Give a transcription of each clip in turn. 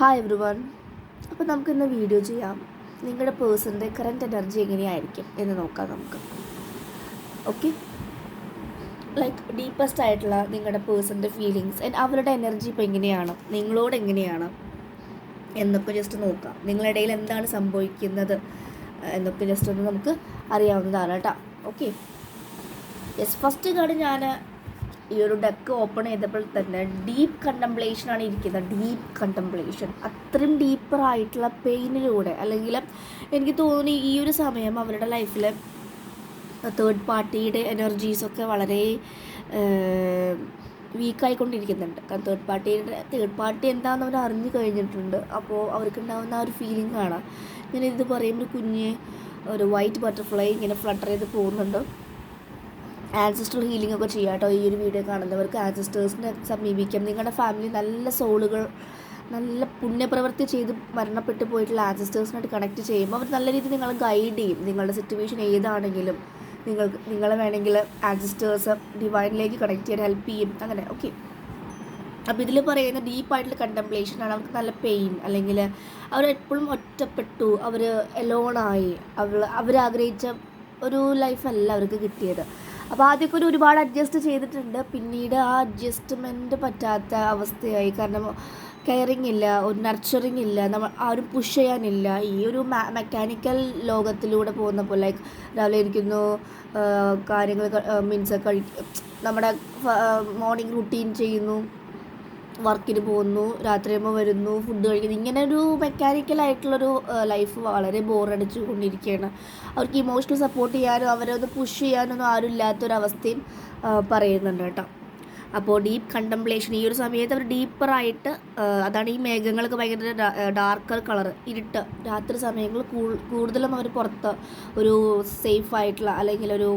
Hi every one അപ്പോൾ നമുക്കിന്ന് video ചെയ്യാം. നിങ്ങളുടെ പേഴ്സണിന്റെ കറന്റ് എനർജി എങ്ങനെയായിരിക്കും എന്ന് നോക്കാം നമുക്ക്. ഓക്കെ ലൈക്ക് ഡീപ്പസ്റ്റ് ആയിട്ടുള്ള നിങ്ങളുടെ പേഴ്സണിന്റെ ഫീലിങ്സ് ആൻഡ് അവരുടെ എനർജി ഇപ്പോൾ എങ്ങനെയാണ്? നിങ്ങളോട് എങ്ങനെയാണ്? എന്നൊക്കെ ജസ്റ്റ് നോക്കാം. നിങ്ങളുടെ ഇടയിൽ എന്താണ് സംഭവിക്കുന്നത്? എന്നൊക്കെ ജസ്റ്റ് ഒന്ന് നമുക്ക് അറിയാവുന്നതാണ് കേട്ടോ. ഓക്കെ യെസ് ഫസ്റ്റ് കാർഡ് ഞാൻ ഈ ഒരു ഡെക്ക് ഓപ്പൺ ചെയ്തപ്പോൾ തന്നെ ഡീപ്പ് കണ്ടംപ്ലേഷനാണ് ഇരിക്കുന്നത്. ഡീപ്പ് കണ്ടംപ്ലേഷൻ അത്രയും ഡീപ്പർ ആയിട്ടുള്ള പെയിനിലൂടെ അല്ലെങ്കിൽ എനിക്ക് തോന്നുന്നു ഈ ഒരു സമയം അവരുടെ ലൈഫിൽ തേർഡ് പാർട്ടിയുടെ എനർജീസൊക്കെ വളരെ വീക്കായിക്കൊണ്ടിരിക്കുന്നുണ്ട് കാരണം തേർഡ് പാർട്ടിയുടെ തേർഡ് പാർട്ടി എന്താണെന്ന് അവർ അറിഞ്ഞു കഴിഞ്ഞിട്ടുണ്ട്. അപ്പോൾ അവർക്കുണ്ടാകുന്ന ആ ഒരു ഫീലിംഗ് കാണാം ഞാനിത് ഇത് പറയുമ്പോൾ കുഞ്ഞ് ഒരു വൈറ്റ് ബട്ടർഫ്ലൈ ഇങ്ങനെ ഫ്ലട്ടർ ചെയ്ത് പോകുന്നുണ്ട്. ആൻസിസ്റ്റർ ഹീലിംഗ് ഒക്കെ ചെയ്യാം കേട്ടോ ഈ ഒരു വീഡിയോ കാണുന്നവർക്ക്. ആൻസിസ്റ്റേഴ്സിനെ സമീപിക്കാം. നിങ്ങളുടെ ഫാമിലി നല്ല സോളുകൾ നല്ല പുണ്യപ്രവൃത്തി ചെയ്ത് മരണപ്പെട്ടു പോയിട്ടുള്ള ആൻസിസ്റ്റേഴ്സിനായിട്ട് കണക്ട് ചെയ്യുമ്പോൾ അവർ നല്ല രീതിയിൽ നിങ്ങളെ ഗൈഡ് ചെയ്യും. നിങ്ങളുടെ സിറ്റുവേഷൻ ഏതാണെങ്കിലും നിങ്ങൾക്ക് നിങ്ങളെ വേണമെങ്കിൽ ആൻസിസ്റ്റേഴ്സ് ഡിവൈനിലേക്ക് കണക്ട് ചെയ്യാൻ ഹെൽപ്പ് ചെയ്യും. അങ്ങനെ ഓക്കെ അപ്പോൾ ഇതിൽ പറയുന്ന ഡീപ്പായിട്ടുള്ള കണ്ടംപ്ലേഷനാണ് അവർക്ക് നല്ല പെയിൻ അല്ലെങ്കിൽ അവർ എപ്പോഴും ഒറ്റപ്പെട്ടു അവർ എലോണായി അവർ അവരാഗ്രഹിച്ച ഒരു ലൈഫല്ല അവർക്ക് കിട്ടിയത്. അപ്പോൾ ആദ്യമൊക്കെ ഒരു ഒരുപാട് അഡ്ജസ്റ്റ് ചെയ്തിട്ടുണ്ട്. പിന്നീട് ആ അഡ്ജസ്റ്റ്മെന്റ് പറ്റാത്ത അവസ്ഥയായി. കാരണം കെയറിങ് ഇല്ല ഒരു നർച്ചറിങ് ഇല്ല നമ്മൾ ആരും പുഷ് ചെയ്യാനില്ല. ഈ ഒരു മെക്കാനിക്കൽ ലോകത്തിലൂടെ പോകുന്ന പോലെ ലൈക്ക് രാവിലെ ഇരിക്കുന്നു കാര്യങ്ങൾ മീൻസ് കഴി നമ്മുടെ മോർണിംഗ് റുട്ടീൻ ചെയ്യുന്നു വർക്കിന് പോകുന്നു രാത്രിയാകുമ്പോൾ വരുന്നു ഫുഡ് കഴിക്കുന്നു. ഇങ്ങനെ ഒരു മെക്കാനിക്കലായിട്ടുള്ളൊരു ലൈഫ് വളരെ ബോറടിച്ചു കൊണ്ടിരിക്കുകയാണ്. അവർക്ക് ഇമോഷണൽ സപ്പോർട്ട് ചെയ്യാനോ അവരെ ഒന്ന് പുഷ് ചെയ്യാനൊന്നും ആരും ഇല്ലാത്തൊരവസ്ഥയും പറയുന്നുണ്ട് കേട്ടോ. അപ്പോൾ ഡീപ്പ് കണ്ടംപ്ലേഷൻ ഈ ഒരു സമയത്ത് അവർ ഡീപ്പറായിട്ട് അതാണ് ഈ മേഘങ്ങൾക്ക് ഭയങ്കര ഡാർക്കർ കളർ ഇരുട്ട്. രാത്രി സമയങ്ങളിൽ കൂടുതലും അവർ പുറത്ത് ഒരു സേഫ് ആയിട്ടുള്ള അല്ലെങ്കിൽ ഒരു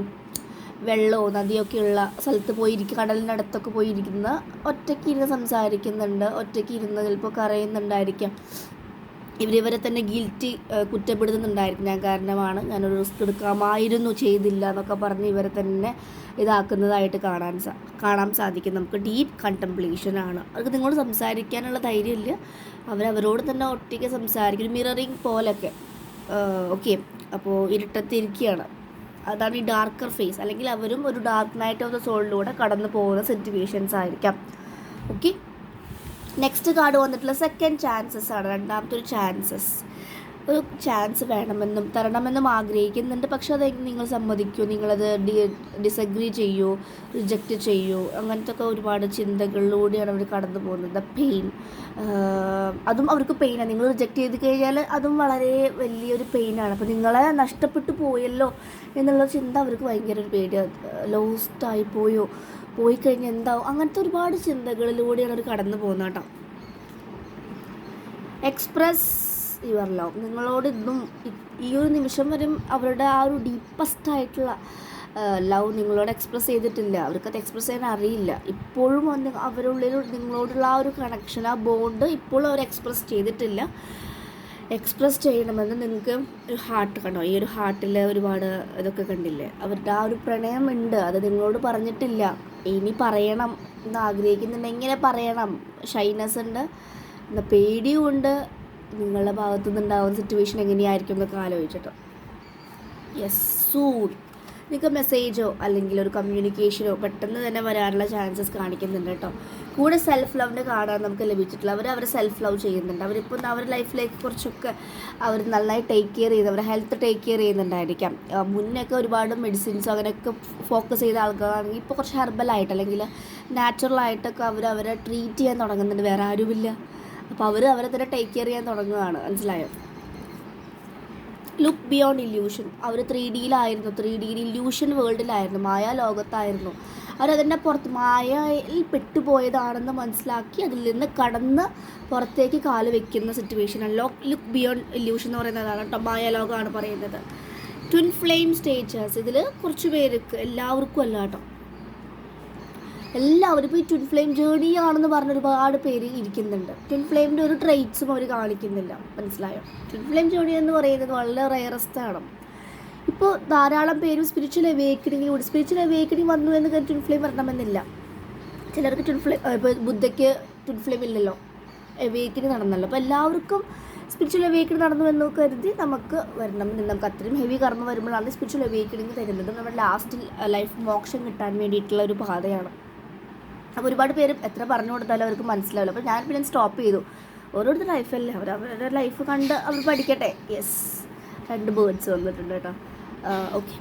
വെള്ളമോ നദിയൊക്കെ ഉള്ള സ്ഥലത്ത് പോയി ഇരിക്കുക കടലിന്റെ അടുത്തൊക്കെ പോയി ഇരിക്കുന്ന ഒറ്റയ്ക്ക് ഇരുന്ന് സംസാരിക്കുന്നുണ്ട് ഒറ്റയ്ക്ക് ഇരുന്ന് ചിലപ്പോൾ കരയുന്നുണ്ടായിരിക്കാം. ഇവരിവരെ തന്നെ ഗിൽറ്റി കുറ്റപ്പെടുത്തുന്നുണ്ടായിരുന്നു ഞാൻ കാരണമാണ്. ഞാനൊരു റിസ്ക് എടുക്കാമായിരുന്നു ചെയ്തില്ല എന്നൊക്കെ പറഞ്ഞ് ഇവരെ തന്നെ ഇതാക്കുന്നതായിട്ട് കാണാൻ സാ കാണാൻ സാധിക്കും. നമുക്ക് ഡീപ്പ് കണ്ടംപ്ലേഷൻ ആണ്. അവർക്ക് നിങ്ങളോട് സംസാരിക്കാനുള്ള ധൈര്യമില്ല. അവരവരോട് തന്നെ ഒറ്റയ്ക്ക് സംസാരിക്കും. മിററിങ് പോലൊക്കെ. ഓക്കെ അപ്പോൾ ഇരുട്ടത്തിരിക്കുകയാണ് അതാണ് ഈ ഡാർക്കർ ഫേസ് അല്ലെങ്കിൽ അവരും ഒരു ഡാർക്ക് നൈറ്റ് ഓഫ് ദ സോളിലൂടെ കടന്നു പോകുന്ന സിറ്റുവേഷൻസ് ആയിരിക്കാം. ഓക്കെ നെക്സ്റ്റ് കാർഡ് വന്നിട്ടുള്ള സെക്കൻഡ് ചാൻസസ് ആണ് രണ്ടാമത്തെ ഒരു ചാൻസസ് ഒരു ചാൻസ് വേണമെന്നും തരണമെന്നും ആഗ്രഹിക്കുന്നുണ്ട്. പക്ഷെ അത് നിങ്ങൾ സമ്മതിക്കുമോ നിങ്ങളത് ഡി ഡിസഗ്രി ചെയ്യൂ റിജക്റ്റ് ചെയ്യൂ അങ്ങനത്തെ ഒക്കെ ഒരുപാട് ചിന്തകളിലൂടെയാണ് അവർ കടന്നു പോകുന്നത്. പെയിൻ അതും അവർക്ക് പെയിനാണ് നിങ്ങൾ റിജക്റ്റ് ചെയ്ത് കഴിഞ്ഞാൽ അതും വളരെ വലിയൊരു പെയിനാണ് അപ്പോൾ നിങ്ങളെ നഷ്ടപ്പെട്ടു പോയല്ലോ എന്നുള്ള ചിന്ത അവർക്ക് ഭയങ്കര ഒരു പേടിയാണ് ലോസ്റ്റായി പോയോ? പോയി കഴിഞ്ഞാൽ എന്താവും? അങ്ങനത്തെ ഒരുപാട് ചിന്തകളിലൂടെയാണ് അവർ കടന്നു പോകുന്നത് കേട്ടോ. എക്സ്പ്രസ് യുവർ ലവ് നിങ്ങളോട് ഇന്നും ഈ ഒരു നിമിഷം വരും അവരുടെ ആ ഒരു ഡീപ്പസ്റ്റ് ആയിട്ടുള്ള ലവ് നിങ്ങളോട് എക്സ്പ്രസ് ചെയ്തിട്ടില്ല. അവർക്കത് എക്സ്പ്രസ് ചെയ്യാൻ അറിയില്ല. ഇപ്പോഴും അവരുള്ളിൽ നിങ്ങളോടുള്ള ആ ഒരു കണക്ഷൻ ആ ബോണ്ട് ഇപ്പോഴും അവർ എക്സ്പ്രസ് ചെയ്തിട്ടില്ല. എക്സ്പ്രസ് ചെയ്യണമെന്ന് നിങ്ങൾക്ക് ഒരു ഹാർട്ട് കണ്ടോ? ഈ ഒരു ഹാർട്ടിൽ ഒരുപാട് ഇതൊക്കെ കണ്ടില്ലേ? അവരുടെ ആ ഒരു പ്രണയമുണ്ട് അത് നിങ്ങളോട് പറഞ്ഞിട്ടില്ല. ഇനി പറയണം എന്ന് ആഗ്രഹിക്കുന്നുണ്ട്. എങ്ങനെ പറയണം. ഷൈനസ് ഉണ്ട്. എന്നാൽ പേടിയും ഉണ്ട്. നിങ്ങളുടെ ഭാഗത്തു സിറ്റുവേഷൻ എങ്ങനെയായിരിക്കും എന്നൊക്കെ ആലോചിച്ചിട്ട്. യെസ് സൂൺ നിങ്ങൾക്ക് മെസ്സേജോ അല്ലെങ്കിൽ ഒരു കമ്മ്യൂണിക്കേഷനോ പെട്ടെന്ന് തന്നെ വരാനുള്ള ചാൻസസ് കാണിക്കുന്നുണ്ട് കേട്ടോ. കൂടെ സെൽഫ് ലവിന്റെ കാർഡാണ് നമുക്ക് ലഭിച്ചിട്ടുള്ള അവർ അവരെ സെൽഫ് ലവ് ചെയ്യുന്നുണ്ട് അവരിപ്പോൾ അവരുടെ ലൈഫിലേക്ക് കുറച്ചൊക്കെ അവർ നന്നായി ടേക്ക് കെയർ ചെയ്ത് അവരുടെ ഹെൽത്ത് ടേക്ക് കെയർ ചെയ്യുന്നുണ്ടായിരിക്കാം. മുന്നൊക്കെ ഒരുപാട് മെഡിസിൻസ് അങ്ങനെയൊക്കെ ഫോക്കസ് ചെയ്ത ആൾക്കാരാണെങ്കിൽ ഇപ്പോൾ കുറച്ച് ഹെർബലായിട്ട് അല്ലെങ്കിൽ നാച്ചുറലായിട്ടൊക്കെ അവർ അവരെ ട്രീറ്റ് ചെയ്യാൻ തുടങ്ങുന്നുണ്ട്. വേറെ ആരുമില്ല. അപ്പോൾ അവർ അവരെ തന്നെ ടേക്ക് കെയർ ചെയ്യാൻ തുടങ്ങുകയാണ് മനസ്സിലായോ? ലുക്ക് ബിയോണ്ട് ഇല്യൂഷൻ അവർ ത്രീ ഡിയിലായിരുന്നു ത്രീ ഡിയിൽ ഇല്യൂഷൻ വേൾഡിലായിരുന്നു മായ ലോകത്തായിരുന്നു. അവരതിന്റെ പുറത്ത് മായയിൽ പെട്ടുപോയതാണെന്ന് മനസ്സിലാക്കി അതിൽ നിന്ന് കടന്ന് പുറത്തേക്ക് കാൽ വെക്കുന്ന സിറ്റുവേഷനാണ് ലോ ലുക്ക് ബിയോണ്ട് ഇല്യൂഷൻ എന്ന് പറയുന്നതാണ് കേട്ടോ. മായ ലോകമാണ് പറയുന്നത്. ട്വിൻ ഫ്ലെയിം സ്റ്റേജസ് ഇതിൽ കുറച്ച് പേർക്ക് എല്ലാവർക്കും അല്ല കേട്ടോ. എല്ലാവരും ഇപ്പോൾ ഈ ട്വിൻ ഫ്ലെയിം ജേർണി ആണെന്ന് പറഞ്ഞ ഒരുപാട് പേര് ഇരിക്കുന്നുണ്ട്. ട്വിൻ ഫ്ലെയിമിന്റെ ഒരു ട്രേറ്റ്സും അവർ കാണിക്കുന്നില്ല. മനസ്സിലായോ? ട്വിൻ ഫ്ലെയിം ജേർണി എന്ന് പറയുന്നത് വളരെ റയറസ്റ്റ് ആണ്. ഇപ്പോൾ ധാരാളം പേരും സ്പിരിച്വൽ അവേക്കണിങ്ങിലൂടെ സ്പിരിച്വൽ അവേക്കണിങ് വന്നു എന്ന് ട്വിൻ ഫ്ലെയിം വരണമെന്നില്ല. ചിലർക്ക് ട്വിൻ ഫ്ലെയിം ഇപ്പോൾ ബുദ്ധയ്ക്ക് ട്വിൻ ഫ്ലെയിം ഇല്ലല്ലോ. അവേക്കണി നടന്നല്ലോ. അപ്പോൾ എല്ലാവർക്കും സ്പിരിച്വൽ അവേക്കണി നടന്നു എന്ന് കരുതി നമുക്ക് വരണം. നമുക്ക് അത്രയും ഹെവി കർമ്മം വരുമ്പോഴാണ് സ്പിരിച്വൽ അവേക്കണിങ് തരുന്നത്. നമ്മുടെ ലാസ്റ്റ് ലൈഫ് മോക്ഷം കിട്ടാൻ വേണ്ടിയിട്ടുള്ള ഒരു പാതയാണ്. അപ്പോൾ ഒരുപാട് പേര് എത്ര പറഞ്ഞു കൊടുത്താലും അവർക്ക് മനസ്സിലാവില്ല. അപ്പോൾ ഞാൻ പിന്നെ സ്റ്റോപ്പ് ചെയ്തു. ഓരോരുത്തർ ലൈഫല്ലേ അവർ അവരുടെ ലൈഫ് കണ്ട് അവർ പഠിക്കട്ടെ. യെസ് രണ്ട് ബേർഡ്സ് വന്നിട്ടുണ്ട് കേട്ടോ. Okay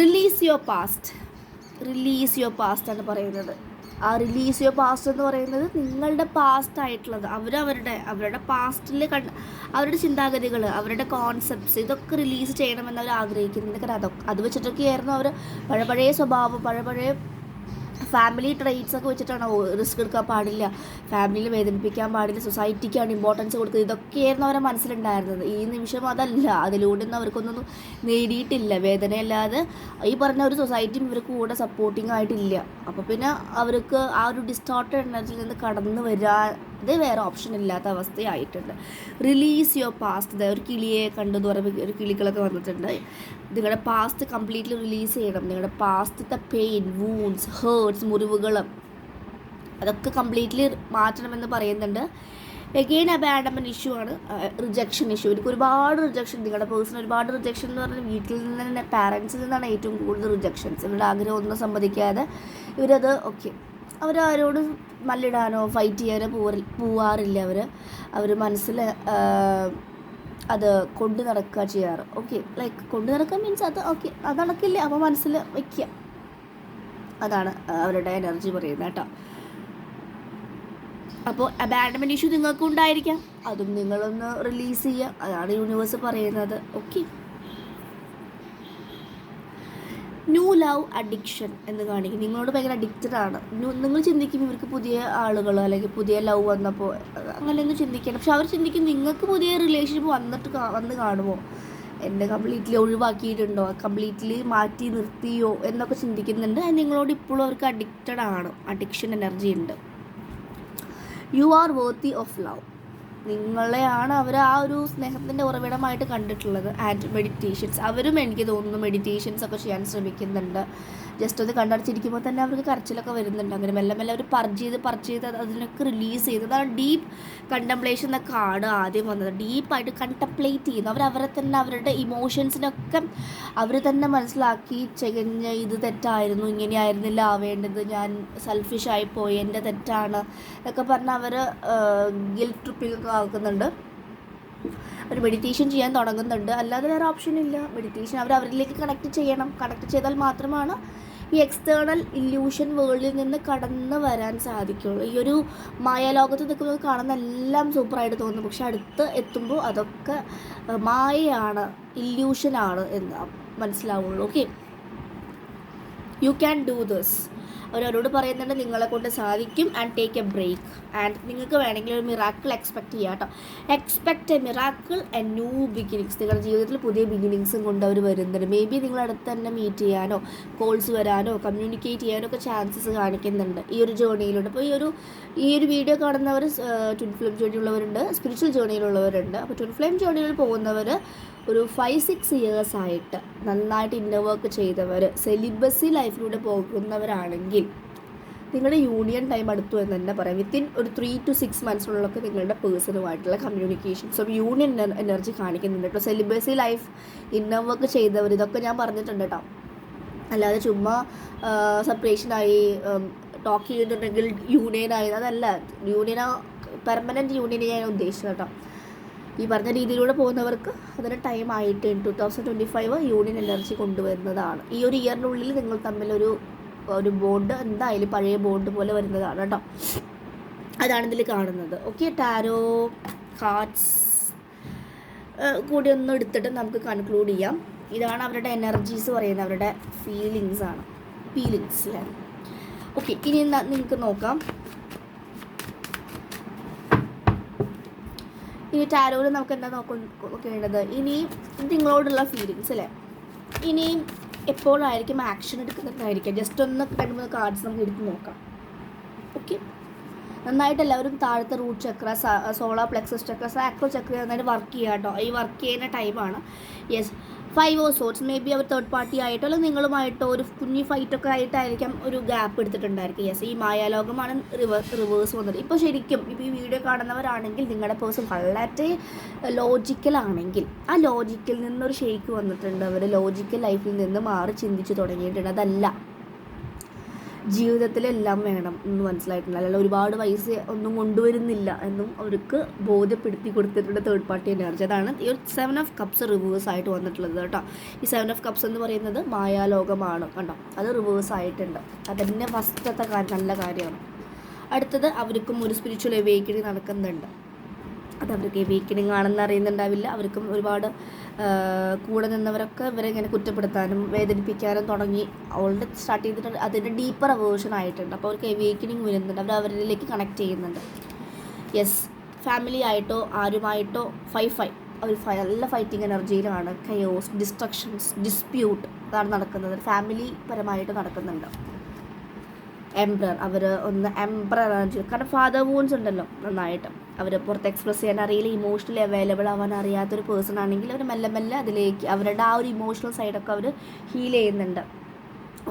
release your past release your past ആണ് പറയുന്നത്. ആ റിലീസ് യുവർ പാസ്റ്റ് എന്ന് പറയുന്നത് നിങ്ങളുടെ പാസ്റ്റ് ആയിട്ടുള്ളത്. അവരവരുടെ അവരുടെ പാസ്റ്റിൽ കണ്ട അവരുടെ ചിന്താഗതികൾ അവരുടെ കോൺസെപ്റ്റ്സ് ഇതൊക്കെ റിലീസ് ചെയ്യണമെന്ന് അവർ ആഗ്രഹിക്കുന്നുണ്ട്. കാരണം അതൊക്കെ അത് വെച്ചിട്ടൊക്കെയായിരുന്നു അവർ പഴയ പഴയ സ്വഭാവം പഴയ പഴയ ഫാമിലി ട്രേറ്റ്സ് ഒക്കെ വെച്ചിട്ടാണ് റിസ്ക് എടുക്കാൻ പാടില്ല. ഫാമിലിയിൽ വേദനിപ്പിക്കാൻ പാടില്ല. സൊസൈറ്റിക്കാണ് ഇമ്പോർട്ടൻസ് കൊടുക്കുന്നത്. ഇതൊക്കെയായിരുന്നു അവരെ മനസ്സിലുണ്ടായിരുന്നത്. ഈ നിമിഷം അതല്ല. അതിലൂടെ ഒന്നും അവർക്കൊന്നും നേടിയിട്ടില്ല. വേദനയല്ലാതെ ഈ പറഞ്ഞ ഒരു സൊസൈറ്റിയും ഇവർക്ക് കൂടെ സപ്പോർട്ടിങ് ആയിട്ടില്ല. അപ്പോൾ പിന്നെ അവർക്ക് ആ ഒരു ഡിസ്റ്റോർട്ടഡ് എനർജിയിൽ നിന്ന് കടന്നു വരാതെ വേറെ ഓപ്ഷൻ ഇല്ലാത്ത അവസ്ഥയായിട്ടുണ്ട്. റിലീസ് യുവർ പാസ്റ്റ് ഒരു കിളിയെ കണ്ടു പറയുമ്പോൾ ഒരു കിളികളൊക്കെ വന്നിട്ടുണ്ട്. നിങ്ങളുടെ പാസ്റ്റ് കംപ്ലീറ്റ്ലി റിലീസ് ചെയ്യണം. നിങ്ങളുടെ പാസ്റ്റത്തെ പെയിൻ വൂൺസ് ഹേർട്സ് മുറിവുകൾ അതൊക്കെ കംപ്ലീറ്റ്ലി മാറ്റണമെന്ന് പറയുന്നുണ്ട്. എഗെയിൻ അബാൻഡമെന്റ് ഇഷ്യൂ ആണ്. റിജക്ഷൻ ഇഷ്യൂ എനിക്ക് ഒരുപാട് റിജക്ഷൻ നിങ്ങളുടെ പേഴ്സൺ ഒരുപാട് റിജക്ഷൻ എന്ന് പറഞ്ഞാൽ വീട്ടിൽ നിന്ന് തന്നെ പാരൻസിൽ നിന്നാണ് ഏറ്റവും കൂടുതൽ റിജക്ഷൻസ് ഇവരുടെ ആഗ്രഹം ഒന്നും സമ്മതിക്കാതെ ഇവരത് ഓക്കെ അവരാരോട് മല്ലിടാനോ ഫൈറ്റ് ചെയ്യാനോ പോവാറി പോവാറില്ല അവർ അവർ മനസ്സിൽ അത് കൊണ്ടു നടക്കുക ചെയ്യാറ്. ഓക്കെ ലൈക്ക് കൊണ്ടു നടക്കുക മീൻസ് അത് ഓക്കെ അത് നടക്കില്ല. അപ്പോൾ മനസ്സിൽ വയ്ക്കുക അതാണ് അവരുടെ എനർജി പറയുന്നത് കേട്ടോ. അപ്പോൾ അബാൻഡമെന്റ് ഇഷ്യൂ നിങ്ങൾക്കും ഉണ്ടായിരിക്കാം. അതും നിങ്ങളൊന്ന് റിലീസ് ചെയ്യുക അതാണ് യൂണിവേഴ്സ് പറയുന്നത്. ഓക്കെ ന്യൂ ലവ് അഡിക്ഷൻ എന്ന് കാണിക്കും നിങ്ങളോട് ഭയങ്കര അഡിക്റ്റഡ് ആണ്. നിങ്ങൾ ചിന്തിക്കും ഇവർക്ക് പുതിയ ആളുകൾ അല്ലെങ്കിൽ പുതിയ ലവ് വന്നപ്പോൾ അങ്ങനെയൊന്നും ചിന്തിക്കണം പക്ഷെ അവർ ചിന്തിക്കും നിങ്ങൾക്ക് പുതിയ റിലേഷൻഷിപ്പ് വന്നിട്ട് വന്ന് കാണുമോ? എന്നെ കംപ്ലീറ്റ്ലി ഒഴിവാക്കിയിട്ടുണ്ടോ? കംപ്ലീറ്റ്ലി മാറ്റി നിർത്തിയോ? എന്നൊക്കെ ചിന്തിക്കുന്നുണ്ട്. അത് നിങ്ങളോട് ഇപ്പോഴും അവർക്ക് അഡിക്റ്റഡ് ആണ്. അഡിക്ഷൻ എനർജി ഉണ്ട്. You are worthy of love നിങ്ങളെയാണ് അവർ ആ ഒരു സ്നേഹത്തിന്റെ ഉറവിടമായിട്ട് കണ്ടിട്ടുള്ളത്. ആൻഡ് മെഡിറ്റേഷൻസ് അവരും എനിക്ക് തോന്നുന്നു മെഡിറ്റേഷൻസ് ഒക്കെ ചെയ്യാൻ ശ്രമിക്കുന്നുണ്ട്. ജസ്റ്റ് ഒന്ന് കണ്ടടിച്ചിരിക്കുമ്പോൾ തന്നെ അവർക്ക് കരച്ചിലൊക്കെ വരുന്നുണ്ട്. അങ്ങനെ മെല്ലെ മെല്ലെ അവർ പർച്ച് ചെയ്ത് പർച്ച് ചെയ്ത് അത് അതിനൊക്കെ റിലീസ് ചെയ്ത്. അതാണ് ഡീപ്പ് കണ്ടംപ്ലേഷൻ എന്നൊക്കെ ആണ് ആദ്യം വന്നത്. ഡീപ്പായിട്ട് കണ്ടംപ്ലേറ്റ് ചെയ്യുന്നു. അവർ അവരെ തന്നെ അവരുടെ ഇമോഷൻസിനൊക്കെ അവർ തന്നെ മനസ്സിലാക്കി ചെകഞ്ഞ് ഇത് തെറ്റായിരുന്നു ഇങ്ങനെയായിരുന്നില്ല ആവേണ്ടത് ഞാൻ സെൽഫിഷായി പോയി എന്റെ തെറ്റാണ് എന്നൊക്കെ പറഞ്ഞ് അവർ ഗിൽറ്റ് ട്രിപ്പിംഗ് ഒക്കെ ആക്കുന്നുണ്ട്. അവർ മെഡിറ്റേഷൻ ചെയ്യാൻ തുടങ്ങുന്നുണ്ട്. അല്ലാതെ വേറെ ഓപ്ഷൻ ഇല്ല. മെഡിറ്റേഷൻ അവർ അവരിലേക്ക് കണക്ട് ചെയ്യണം. കണക്ട് ചെയ്താൽ മാത്രമാണ് ഈ എക്സ്റ്റേണൽ ഇല്യൂഷൻ വേൾഡിൽ നിന്ന് കടന്നു വരാൻ സാധിക്കുള്ളൂ. ഈ ഒരു മായാലോകത്ത് നിൽക്കുന്നത് കാണുന്ന എല്ലാം സൂപ്പറായിട്ട് തോന്നുന്നു പക്ഷെ അടുത്ത് എത്തുമ്പോൾ അതൊക്കെ മായയാണ് ഇല്യൂഷനാണ് എന്ന് മനസ്സിലാവുള്ളൂ. Okay you can do this അവരവരോട് പറയുന്നുണ്ട് നിങ്ങളെ കൊണ്ട് സാധിക്കും and take a break and നിങ്ങൾക്ക് വേണമെങ്കിൽ ഒരു മിറാക്കിൾ എക്സ്പെക്ട് ചെയ്യാം കേട്ടോ expect a miracle a new beginnings നിങ്ങളുടെ ജീവിതത്തിൽ പുതിയ ബിഗിനിങ്സും കൊണ്ട് അവർ വരുന്നുണ്ട്. മേ ബി നിങ്ങളടുത്ത് തന്നെ മീറ്റ് ചെയ്യാനോ കോൾസ് വരാനോ കമ്മ്യൂണിക്കേറ്റ് ചെയ്യാനോ ഒക്കെ ചാൻസസ് കാണിക്കുന്നുണ്ട്. ഈ ഒരു ജേണിയിലുണ്ട് അപ്പോൾ ഈ ഒരു ഈ ഒരു വീഡിയോ കാണുന്നവർ ട്വിൻ ഫ്ലെയിം ജേണിയുള്ളവരുണ്ട് സ്പിരിച്വൽ ജേണിയിലുള്ളവരുണ്ട് അപ്പോൾ ട്വിൻ ഫ്ലെയിം ജേണിയിൽ പോകുന്നവർ ഒരു ഫൈവ് സിക്സ് ഇയേഴ്സ് ആയിട്ട് നന്നായിട്ട് ഇന്നർ വർക്ക് ചെയ്തവർ സെലിബസി ലൈഫിലൂടെ പോകുന്നവരാണെങ്കിൽ നിങ്ങളുടെ യൂണിയൻ ടൈം അടുത്തു എന്ന് തന്നെ പറയാം. വിത്തിൻ ഒരു ത്രീ ടു സിക്സ് മന്ത്സിനുള്ളൊക്കെ നിങ്ങളുടെ പേഴ്സണുമായിട്ടുള്ള കമ്മ്യൂണിക്കേഷൻസും യൂണിയൻ എനർജി കാണിക്കുന്നുണ്ട്. കേട്ടോ സെലിബസി ലൈഫ് ഇന്നർ വർക്ക് ചെയ്തവർ ഇതൊക്കെ ഞാൻ പറഞ്ഞിട്ടുണ്ട് കേട്ടോ അല്ലാതെ ചുമ്മാ സെപ്പറേഷനായി ടോക്ക് ചെയ്യുന്നുണ്ടെങ്കിൽ യൂണിയനായി അതല്ല യൂണിയനാ പെർമനന്റ് യൂണിയനെ ഞാൻ ഉദ്ദേശിച്ചത് കേട്ടോ ഈ പറഞ്ഞ രീതിയിലൂടെ പോകുന്നവർക്ക് അതിന് ടൈം ആയിട്ട് two thousand twenty five union energy കൊണ്ടുവരുന്നതാണ്. ഈ ഒരു ഇയറിനുള്ളിൽ നിങ്ങൾ തമ്മിലൊരു ഒരു ബോണ്ട് എന്തായാലും പഴയ ബോണ്ട് പോലെ വരുന്നതാണ് കേട്ടോ അതാണ് ഇതിൽ കാണുന്നത്. ഓക്കെ ടാരോ കാർഡ്സ് കൂടി ഒന്ന് എടുത്തിട്ട് നമുക്ക് കൺക്ലൂഡ് ചെയ്യാം. ഇതാണ് അവരുടെ എനർജീസ് പറയുന്നത് അവരുടെ ഫീലിങ്സ് ആണ്. ഫീലിങ്സ് അല്ലേ ഓക്കെ ഇനി നിങ്ങൾക്ക് നോക്കാം. ഇനി ടാരോയിൽ നമുക്ക് എന്താ നോക്ക നോക്കേണ്ടത്? ഇനി നിങ്ങളോടുള്ള ഫീലിങ്സ് അല്ലേ ഇനിയും എപ്പോഴായിരിക്കും ആക്ഷൻ എടുക്കുന്നതായിരിക്കാം ജസ്റ്റ് ഒന്ന് രണ്ട് മൂന്ന് കാർഡ്സ് നമുക്ക് എടുത്ത് നോക്കാം. ഓക്കെ നന്നായിട്ട് എല്ലാവരും താഴത്തെ root chakra solar plexus chakra sacral chakra നന്നായിട്ട് വർക്ക് ചെയ്യുക കേട്ടോ ഈ വർക്ക് ചെയ്യുന്ന ടൈമാണ് yes five of swords maybe our third party ആയിട്ടോ അല്ലെങ്കിൽ നിങ്ങളുമായിട്ടോ ഒരു കുഞ്ഞി ഫൈറ്റൊക്കെ ആയിട്ടായിരിക്കാം ഒരു ഗ്യാപ്പ് എടുത്തിട്ടുണ്ടായിരിക്കും യെസ് ഈ മായാലോകമാണ് റിവേഴ്സ് റിവേഴ്സ് വന്നത്. ഇപ്പോൾ ശരിക്കും ഇപ്പോൾ ഈ വീഡിയോ കാണുന്നവരാണെങ്കിൽ നിങ്ങളുടെ പേഴ്സൺ വളരെ ലോജിക്കലാണെങ്കിൽ ആ ലോജിക്കിൽ നിന്നൊരു ഷെയ്ക്ക് വന്നിട്ടുണ്ട്. അവർ ലോജിക്കൽ ലൈഫിൽ നിന്ന് മാറി ചിന്തിച്ച് തുടങ്ങിയിട്ടുണ്ട്. അതല്ല. ജീവിതത്തിലെല്ലാം വേണം എന്ന് മനസ്സിലായിട്ടുണ്ട്. അല്ലാതെ ഒരുപാട് പൈസ ഒന്നും കൊണ്ടുവരുന്നില്ല എന്നും അവർക്ക് ബോധ്യപ്പെടുത്തി കൊടുത്തിട്ടുണ്ട് തേർഡ് പാർട്ടി എനർജി അതാണ് ഈ ഒരു സെവൻ ഓഫ് കപ്സ് റിവേഴ്സ് ആയിട്ട് വന്നിട്ടുള്ളത് കേട്ടോ. ഈ സെവൻ ഓഫ് കപ്സ് എന്ന് പറയുന്നത് മായാലോകമാണ് കണ്ടോ? അത് റിവേഴ്സ് ആയിട്ടുണ്ട്. അതന്നെ ഫസ്റ്റത്തെ നല്ല കാര്യമാണ്. അടുത്തത് അവർക്കും ഒരു സ്പിരിച്വൽ എവേക്കണി നടക്കുന്നുണ്ട്. അത് അവർക്ക് എവേക്കണിങ് ആണെന്ന് അറിയുന്നുണ്ടാവില്ല. അവർക്കും ഒരുപാട് കൂടെ നിന്നവരൊക്കെ ഇവരെ ഇങ്ങനെ കുറ്റപ്പെടുത്താനും വേദനിപ്പിക്കാനും തുടങ്ങി. ഓൾറെഡി സ്റ്റാർട്ട് ചെയ്തിട്ടുണ്ട് അതിന്റെ ഡീപ്പർ വേർഷൻ ആയിട്ടുണ്ട്. അപ്പോൾ അവർക്ക് എവേക്കണിങ് വരുന്നുണ്ട്. അവർ അവരിലേക്ക് കണക്ട് ചെയ്യുന്നുണ്ട്. യെസ് ഫാമിലി ആയിട്ടോ ആരുമായിട്ടോ ഫൈ ഫൈ ഒരു നല്ല ഫൈറ്റിംഗ് എനർജിയിലാണ് കയോസ് ഡിസ്ട്രക്ഷൻസ് ഡിസ്പ്യൂട്ട് അതാണ് നടക്കുന്നത്. ഫാമിലി പരമായിട്ട് നടക്കുന്നുണ്ട്. എംബ്രർ അവർ ഒന്ന് എംബ്രർ കാരണം ഫാദർ വൂൺസ് ഉണ്ടല്ലോ നന്നായിട്ട്. അവർ പുറത്ത് എക്സ്പ്രസ് ചെയ്യാൻ അറിയില്ല. ഇമോഷണലി അവൈലബിൾ ആവാൻ അറിയാത്തൊരു പേഴ്സൺ ആണെങ്കിൽ അവർ മെല്ലെ മെല്ലെ അതിലേക്ക് അവരുടെ ആ ഒരു ഇമോഷണൽ സൈഡൊക്കെ അവർ ഹീൽ ചെയ്യുന്നുണ്ട്.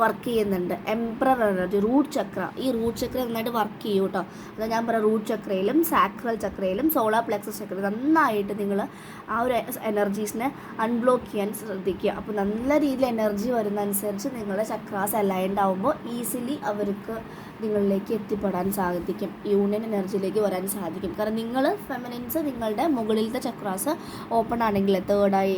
വർക്ക് ചെയ്യുന്നുണ്ട്. എംബ്രർ എനർജി റൂട്ട് ചക്ര ഈ റൂട്ട് ചക്ര നന്നായിട്ട് വർക്ക് ചെയ്യൂ കേട്ടോ അത് ഞാൻ പറയാം റൂട്ട് ചക്രയിലും സാക്രൽ ചക്രയിലും സോളാർ പ്ലെക്സസ് ചക്രയിലും നന്നായിട്ട് നിങ്ങൾ ആ ഒരു എനർജീസിനെ അൺബ്ലോക്ക് ചെയ്യാൻ ശ്രദ്ധിക്കുക. അപ്പോൾ നല്ല രീതിയിൽ എനർജി വരുന്ന അനുസരിച്ച് നിങ്ങളുടെ ചക്രാസ് അലൈൻഡ് ആവുമ്പോൾ ഈസിലി അവർക്ക് നിങ്ങളിലേക്ക് എത്തിപ്പെടാൻ സാധിക്കും. യൂണിയൻ എനർജിയിലേക്ക് വരാൻ സാധിക്കും. കാരണം നിങ്ങൾ ഫെമിനിൻസ് നിങ്ങളുടെ മുകളിലത്തെ ചക്രാസ് ഓപ്പൺ ആണെങ്കിൽ തേർഡായി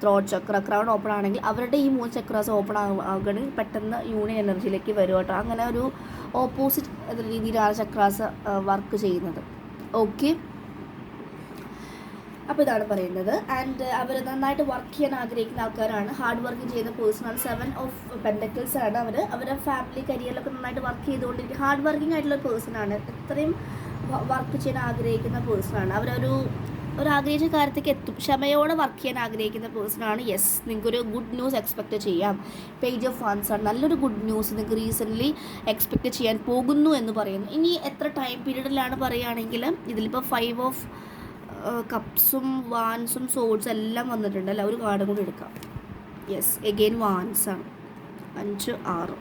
ത്രോട്ട് ചക്ര ക്രൗൺ ഓപ്പൺ ആണെങ്കിൽ അവരുടെ ഈ മൂന്ന് ചക്രാസ് ഓപ്പൺ ആകുകയാണെങ്കിൽ പെട്ടെന്ന് യൂണിയൻ എനർജിയിലേക്ക് വരും കേട്ടോ. അങ്ങനെ ഒരു ഓപ്പോസിറ്റ് രീതിയിലാണ് ചക്രാസ് വർക്ക് ചെയ്യുന്നത്. ഓക്കെ. അപ്പോൾ ഇതാണ് പറയുന്നത്. ആൻഡ് അവർ നന്നായിട്ട് വർക്ക് ചെയ്യാൻ ആഗ്രഹിക്കുന്ന ആൾക്കാരാണ്. ഹാർഡ് വർക്ക് ചെയ്യുന്ന പേഴ്സണൽ സെവൻ ഓഫ് പെൻഡക്കിൾസ് ആണ് അവർ. അവരുടെ ഫാമിലി കരിയറിലൊക്കെ നന്നായിട്ട് വർക്ക് ചെയ്തുകൊണ്ടിരിക്കും ഹാർഡ് വർക്കിംഗ് ആയിട്ടുള്ള പേഴ്സണാണ് എത്രയും വർക്ക് ചെയ്യാൻ ആഗ്രഹിക്കുന്ന പേഴ്സണാണ് അവരൊരു ഒരു ആഗ്രഹിച്ച കാര്യത്തേക്ക് എത്തും. ക്ഷമയോടെ വർക്ക് ചെയ്യാൻ ആഗ്രഹിക്കുന്ന പേഴ്സണാണ് യെസ് നിങ്ങൾക്കൊരു ഗുഡ് ന്യൂസ് എക്സ്പെക്റ്റ് ചെയ്യാം. പേജ് ഓഫ് ഫണ്ട്സ് ആണ്. നല്ലൊരു ഗുഡ് ന്യൂസ് നിങ്ങൾക്ക് റീസെന്റ്ലി എക്സ്പെക്റ്റ് ചെയ്യാൻ പോകുന്നു എന്ന് പറയുന്നു. ഇനി എത്ര ടൈം പീരീഡിലാണ് പറയുകയാണെങ്കിൽ ഇതിലിപ്പോൾ ഫൈവ് ഓഫ് കപ്സും വാൻസും സോഡ്സും എല്ലാം വന്നിട്ടുണ്ട് അല്ല? ഒരു കാർഡും കൂടി എടുക്കാം. യെസ് എഗെയിൻ വാൻസ് ആണ്. അഞ്ച് ആറ്.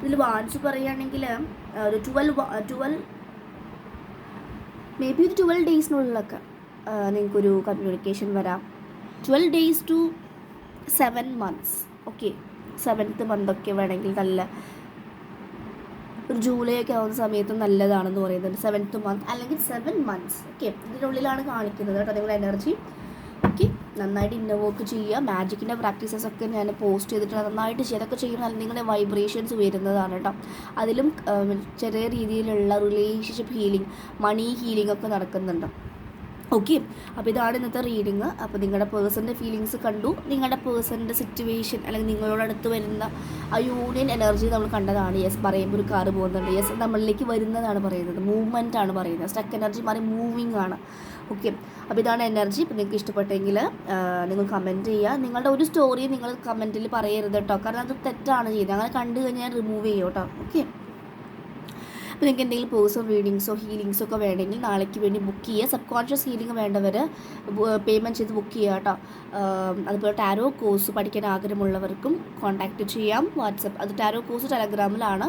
ഇതിൽ വാൻസ് പറയുകയാണെങ്കിൽ ഒരു ട്വൽവ് ട്വൽവ് മേ ബി ഒരു ട്വൽവ് ഡേയ്സിനുള്ളിലൊക്കെ നിങ്ങൾക്കൊരു കമ്മ്യൂണിക്കേഷൻ വരാം. Twelve days to seven months okay seventh മന്തൊക്കെ വേണമെങ്കിൽ നല്ല ഒരു ജൂലൈ ഒക്കെ ആവുന്ന സമയത്ത് നല്ലതാണെന്ന് പറയുന്നുണ്ട്. സെവൻത്ത് മന്ത് അല്ലെങ്കിൽ സെവൻ മന്ത്സ് ഓക്കെ ഇതിനുള്ളിലാണ് കാണിക്കുന്നത് കേട്ടോ നിങ്ങളുടെ എനർജി നന്നായിട്ട് ഇന്നർ വർക്ക് ചെയ്യുക. മാജിക്കിന്റെ പ്രാക്ടീസസ് ഒക്കെ ഞാൻ പോസ്റ്റ് ചെയ്തിട്ടുണ്ട്. നന്നായിട്ട് ചെയ്യുക അതൊക്കെ ചെയ്യുമ്പോൾ നിങ്ങളുടെ വൈബ്രേഷൻസ് വരുന്നതാണ് കേട്ടോ അതിലും ചെറിയ രീതിയിലുള്ള റിലേഷൻഷിപ്പ് ഹീലിംഗ് മണി ഹീലിംഗ് ഒക്കെ നടക്കുന്നുണ്ട്. ഓക്കെ അപ്പോൾ ഇതാണ് ഇന്നത്തെ റീഡിങ് അപ്പോൾ നിങ്ങളുടെ പേഴ്സന്റെ ഫീലിങ്സ് കണ്ടു. നിങ്ങളുടെ പേഴ്സന്റെ സിറ്റുവേഷൻ അല്ലെങ്കിൽ നിങ്ങളോട് അടുത്ത് വരുന്ന ആ യൂണിയൻ എനർജി നമ്മൾ കണ്ടതാണ്. യെസ് പറയുമ്പോൾ ഒരു കാറ് പോകുന്നുണ്ട്. യെസ് നമ്മളിലേക്ക് വരുന്നതാണ് പറയുന്നത്. മൂവ്മെന്റ് ആണ് പറയുന്നത്. സ്റ്റക്ക് എനർജി മാറി മൂവിങ് ആണ്. ഓക്കെ അപ്പോൾ ഇതാണ് എനർജി ഇപ്പോൾ നിങ്ങൾക്ക് ഇഷ്ടപ്പെട്ടെങ്കിൽ നിങ്ങൾ കമന്റ് ചെയ്യുക. നിങ്ങളുടെ ഒരു സ്റ്റോറി നിങ്ങൾ കമന്റിൽ പറയരുത് കേട്ടോ കാരണം അത് തെറ്റാണ് ചെയ്യുന്നത് അങ്ങനെ കണ്ടു കഴിഞ്ഞാൽ റിമൂവ് ചെയ്യും കേട്ടോ ഓക്കെ അപ്പോൾ നിങ്ങൾക്ക് എന്തെങ്കിലും പേഴ്സണൽ റീഡിങ്സോ ഹീലിങ്സോ ഒക്കെ വേണമെങ്കിൽ നാളേക്ക് വേണ്ടി ബുക്ക് ചെയ്യുക. സബ് കോൺഷ്യസ് ഹീലിംഗ് വേണ്ടവർ പേയ്മെന്റ് ചെയ്ത് ബുക്ക് ചെയ്യുക കേട്ടോ. അതുപോലെ ടാരോ കോഴ്സ് പഠിക്കാൻ ആഗ്രഹമുള്ളവർക്കും കോൺടാക്റ്റ് ചെയ്യാം. വാട്സപ്പ് അത് ടാരോ കോഴ്സ് ടെലഗ്രാമിലാണ്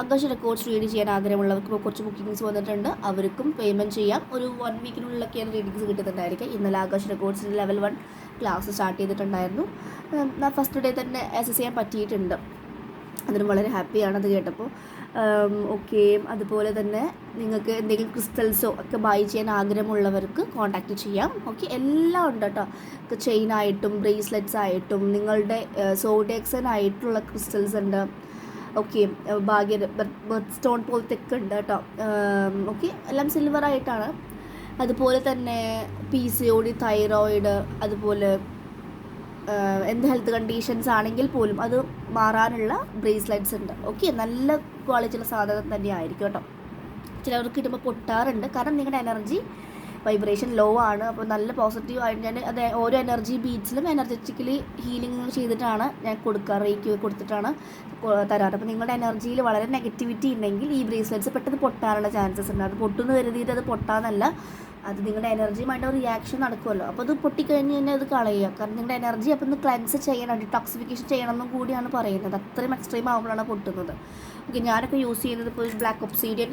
ആകാശ റെക്കോർഡ്സ് റീഡ് ചെയ്യാൻ ആഗ്രഹമുള്ളവർക്കും കുറച്ച് ബുക്കിങ്സ് വന്നിട്ടുണ്ട്. അവർക്കും പേയ്മെന്റ് ചെയ്യാം. ഒരു വൺ വീക്കിനുള്ളിലൊക്കെയാണ് റീഡിങ്സ് കിട്ടുന്നുണ്ടായിരിക്കും ഇന്നലെ ആകാശ റെക്കോർഡ്സിന്റെ ലെവൽ വൺ ക്ലാസ് സ്റ്റാർട്ട് ചെയ്തിട്ടുണ്ടായിരുന്നു. ഫസ്റ്റ് ഡേ തന്നെ അസസ് ചെയ്യാൻ പറ്റിയിട്ടുണ്ട്. അതിന് വളരെ ഹാപ്പിയാണ് അത് കേട്ടപ്പോൾ ഓക്കെ അതുപോലെ തന്നെ നിങ്ങൾക്ക് എന്തെങ്കിലും ക്രിസ്റ്റൽസോ ഒക്കെ ബൈ ചെയ്യാൻ ആഗ്രഹമുള്ളവർക്ക് കോൺടാക്റ്റ് ചെയ്യാം. ഓക്കെ എല്ലാം ഉണ്ട് കേട്ടോ ചെയിൻ ആയിട്ടും ബ്രേസ്ലെറ്റ്സ് ആയിട്ടും നിങ്ങളുടെ സോഡെക്സൻ ആയിട്ടുള്ള ക്രിസ്റ്റൽസ് ഉണ്ട്. ഓക്കെ ഭാഗ്യ ബർത്ത് സ്റ്റോൺ പോലത്തെ ഒക്കെ ഉണ്ട് കേട്ടോ ഓക്കെ എല്ലാം സിൽവർ ആയിട്ടാണ്. അതുപോലെ തന്നെ P C O D thyroid അതുപോലെ എന്ത് ഹെൽത്ത് കണ്ടീഷൻസ് ആണെങ്കിൽ പോലും അത് മാറാനുള്ള ബ്രേസ്ലെറ്റ്സ് ഉണ്ട്. ഓക്കെ നല്ല ക്വാളിറ്റിയുള്ള സാധനം തന്നെ ആയിരിക്കും കേട്ടോ. ചിലവർക്ക് ഇടുമ്പോൾ പൊട്ടാറുണ്ട്. കാരണം നിങ്ങളുടെ എനർജി വൈബ്രേഷൻ ലോ ആണ്. അപ്പോൾ നല്ല പോസിറ്റീവ് ആയിട്ട് ഞാൻ അത് ഓരോ എനർജി ബീറ്റ്സിലും എനർജറ്റിക്കലി ഹീലിംഗ് ചെയ്തിട്ടാണ് ഞാൻ കൊടുക്കാറ് റേക്ക് കൊടുത്തിട്ടാണ് തരാറ്. അപ്പോൾ നിങ്ങളുടെ എനർജിയിൽ വളരെ നെഗറ്റിവിറ്റി ഉണ്ടെങ്കിൽ ഈ ബ്രേസ്ലെറ്റ്സ് പെട്ടെന്ന് പൊട്ടാനുള്ള ചാൻസസ് ഉണ്ട് അത് പൊട്ടുന്നു കരുതിയിട്ട് അത് പൊട്ടാന്നല്ല. അത് നിങ്ങളുടെ എനർജിയുമായിട്ട് റിയാക്ഷൻ നടക്കുമല്ലോ അപ്പോൾ അത് പൊട്ടിക്കഴിഞ്ഞ് കഴിഞ്ഞാൽ അത് കളയുക. കാരണം നിങ്ങളുടെ എനർജി അപ്പോൾ ഒന്ന് ക്ലൻസ് ചെയ്യണം. ഡിടോക്സിഫിക്കേഷൻ ചെയ്യണം എന്നും കൂടിയാണ് പറയുന്നത്. അത്രയും എക്സ്ട്രീം ആകുമ്പോഴാണ് പൊട്ടുന്നത്. ഓക്കെ ഞാനൊക്കെ യൂസ് ചെയ്യുന്നത് ഇപ്പോൾ ബ്ലാക്ക് ഒബ്സീഡിയൻ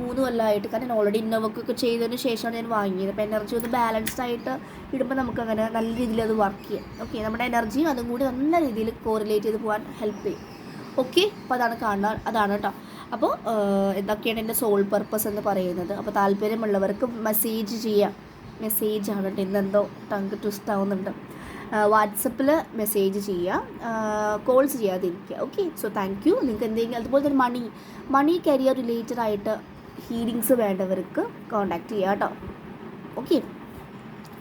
മൂന്ന് കൊല്ലമായിട്ട് കാരണം ഞാൻ ഓൾറെഡി ഇന്നോവൊക്കെ ചെയ്തതിന് ശേഷമാണ് ഞാൻ വാങ്ങിയത്. അപ്പോൾ എനർജി ഒന്ന് ബാലൻസ്ഡ് ആയിട്ട് ഇടുമ്പോൾ നമുക്ക് അങ്ങനെ നല്ല രീതിയിൽ അത് വർക്ക് ചെയ്യാം. ഓക്കെ നമ്മുടെ എനർജിയും അതും കൂടി നല്ല രീതിയിൽ കോറിലേറ്റ് ചെയ്ത് പോകാൻ ഹെൽപ്പ് ചെയ്യും. ഓക്കെ അപ്പോൾ അതാണ് കാണാൻ അതാണ് കേട്ടോ അപ്പോൾ എന്തൊക്കെയാണ് എന്റെ സോൾ പർപ്പസ് എന്ന് പറയുന്നത്. അപ്പോൾ താല്പര്യമുള്ളവർക്ക് മെസ്സേജ് ചെയ്യാം. മെസ്സേജ് ആണ് കേട്ടോ ഇന്നെന്തോ ടങ്ക് ട്വിസ്റ്റ് ആവുന്നുണ്ട്. വാട്സപ്പിൽ മെസ്സേജ് ചെയ്യുക കോൾസ് ചെയ്യാതിരിക്കുക. ഓക്കെ സോ താങ്ക് യു നിങ്ങൾക്ക് എന്തെങ്കിലും അതുപോലെ തന്നെ മണി മണി കരിയർ റിലേറ്റഡ് ആയിട്ട് ഹീലിങ്സ് വേണ്ടവർക്ക് കോൺടാക്റ്റ് ചെയ്യുക കേട്ടോ. ഓക്കെ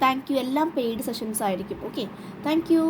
താങ്ക് യു എല്ലാം പെയ്ഡ് സെഷൻസ് ആയിരിക്കും. Okay thank you